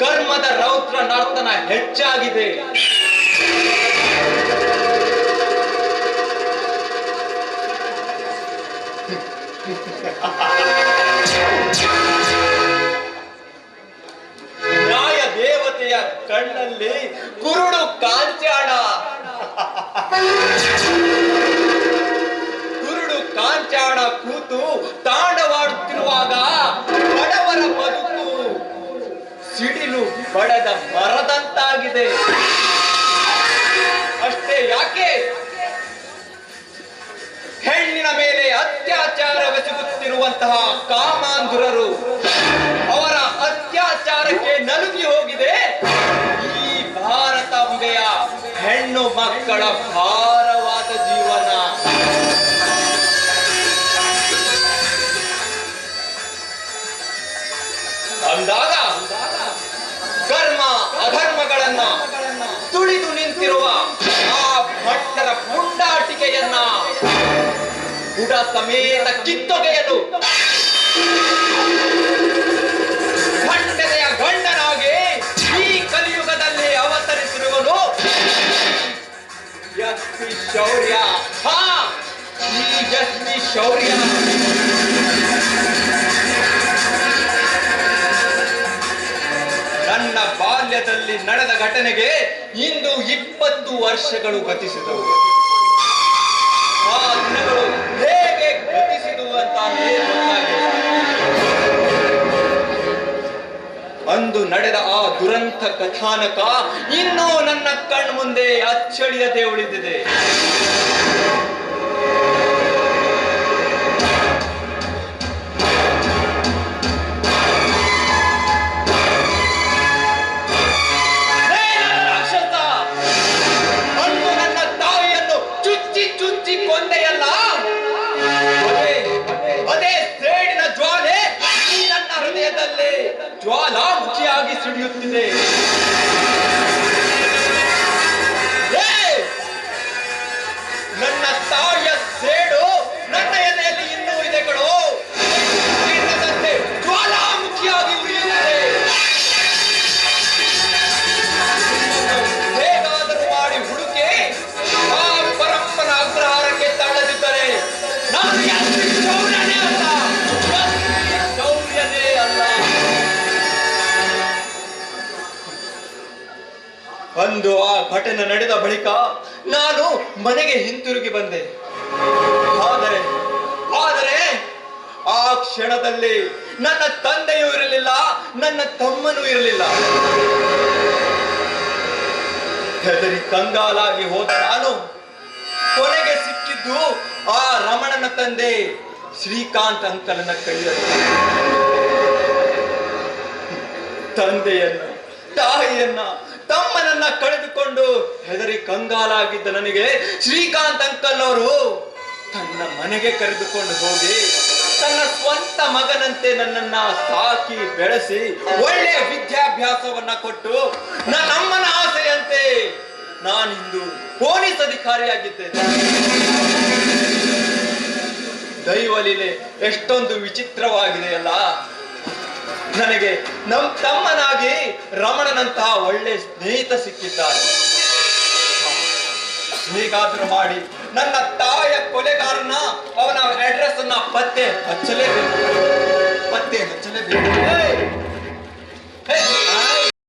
ಧರ್ಮದ ರೌದ್ರ ನರ್ತನ ಹೆಚ್ಚಾಗಿದೆ. ನ್ಯಾಯ ದೇವತೆಯ ಕಣ್ಣಲ್ಲಿ ಕುರುಡು ಕಾಂಚಾಣ ಕುರುಡು ಕಾಂಚಾಣ ಕೂತು ತಾಂಡವಾಡುತ್ತಿರುವಾಗ ಸಿಡಿಲು ಬಡದ ಮರದಂತಾಗಿದೆ. ಅಷ್ಟೇ ಯಾಕೆ? ಹೆಣ್ಣಿನ ಮೇಲೆ ಅತ್ಯಾಚಾರವೆಸಗುತ್ತಿರುವಂತಹ ಕಾಮಾಂಧುರರು ಅವರ ಅತ್ಯಾಚಾರಕ್ಕೆ ನಲುಗಿ ಹೋಗಿದೆ. ಈ ಭಾರತಾಂಬೆಯ ಹೆಣ್ಣು ಮಕ್ಕಳ ಭಾರವಾದ ಜೀವನ ಬುಡ ಸಮೇತ ಕಿತ್ತೊಗೆಯಲು ಖಂಡನೆಯ ಗಂಡನಾಗಿ ಈ ಕಲಿಯುಗದಲ್ಲಿ ಅವತರಿಸಿರುವನು ಎಸ್ಪಿ ಶೌರ್ಯ ಹಾ ಈ ಎಸ್ಪಿ ಶೌರ್ಯ ನನ್ನ ಬಾಲ್ಯದಲ್ಲಿ ನಡೆದ ಘಟನೆಗೆ ಇಂದು ಇಪ್ಪತ್ತು ವರ್ಷಗಳು ಗತಿಸಿದವು. ಆ ದಿನಗಳು ಅಂದು ನಡೆದ ಆ ದುರಂತ ಕಥಾನಕ ಇನ್ನೂ ನನ್ನ ಕಣ್ಮುಂದೆ ಅಚ್ಚಳಿಯದೆ ಉಳಿದಿದೆ. ಜ್ವಾಲಾಮುಖಿಯಾಗಿ ಸಿಡಿಯುತ್ತಿದೆ ಅಂದು ಆ ಘಟನೆ ನಡೆದ ಬಳಿಕ ನಾನು ಮನೆಗೆ ಹಿಂತಿರುಗಿ ಬಂದೆ. ಆದರೆ ಆದರೆ ಆ ಕ್ಷಣದಲ್ಲಿ ನನ್ನ ತಂದೆಯೂ ಇರಲಿಲ್ಲ, ನನ್ನ ತಮ್ಮನೂ ಇರಲಿಲ್ಲ. ಹೆದರಿ ಕಂಗಾಲಾಗಿ ಹೋದ ನಾನು ಕೊನೆಗೆ ಸಿಕ್ಕಿದ್ದು ಆ ರಮಣನ ತಂದೆ ಶ್ರೀಕಾಂತ್ ಅಂಕಲನ ಕೈಯಲ್ಲಿ. ತಂದೆಯನ್ನ, ತಾಯಿಯನ್ನ ತಮ್ಮನನ್ನ ಕಳೆದುಕೊಂಡು ಹೆದರಿ ಕಂಗಾಲಾಗಿದ್ದ ನನಗೆ ಶ್ರೀಕಾಂತ್ ಅಂಕಲ್ ಅವರು ತನ್ನ ಮನೆಗೆ ಕರೆದುಕೊಂಡು ಹೋಗಿ ತನ್ನ ಸ್ವಂತ ಮಗನಂತೆ ನನ್ನನ್ನ ಸಾಕಿ ಬೆಳೆಸಿ ಒಳ್ಳೆಯ ವಿದ್ಯಾಭ್ಯಾಸವನ್ನ ಕೊಟ್ಟು ನನ್ನಮ್ಮನ ಆಸೆಯಂತೆ ನಾನಿಂದು ಪೊಲೀಸ್ ಅಧಿಕಾರಿಯಾಗಿದ್ದೇನೆ ದೈವಲೀಲೆ, ಎಷ್ಟೊಂದು ವಿಚಿತ್ರವಾಗಿದೆಯಲ್ಲ ನನಗೆ ನಮ್ಮ ತಮ್ಮನಾಗಿ ರಮಣನಂತಹ ಒಳ್ಳೆ ಸ್ನೇಹಿತ ಸಿಕ್ಕಿದ್ದಾರೆ ಹೀಗಾದ್ರೂ ಮಾಡಿ ನನ್ನ ತಾಯಿಯ ಕೊಲೆಗಾರನ ಅವನ ಅಡ್ರೆಸ್ ಅನ್ನ ಪತ್ತೆ ಹಚ್ಚಲೇಬೇಕು ಪತ್ತೆ ಹಚ್ಚಲೇಬೇಕು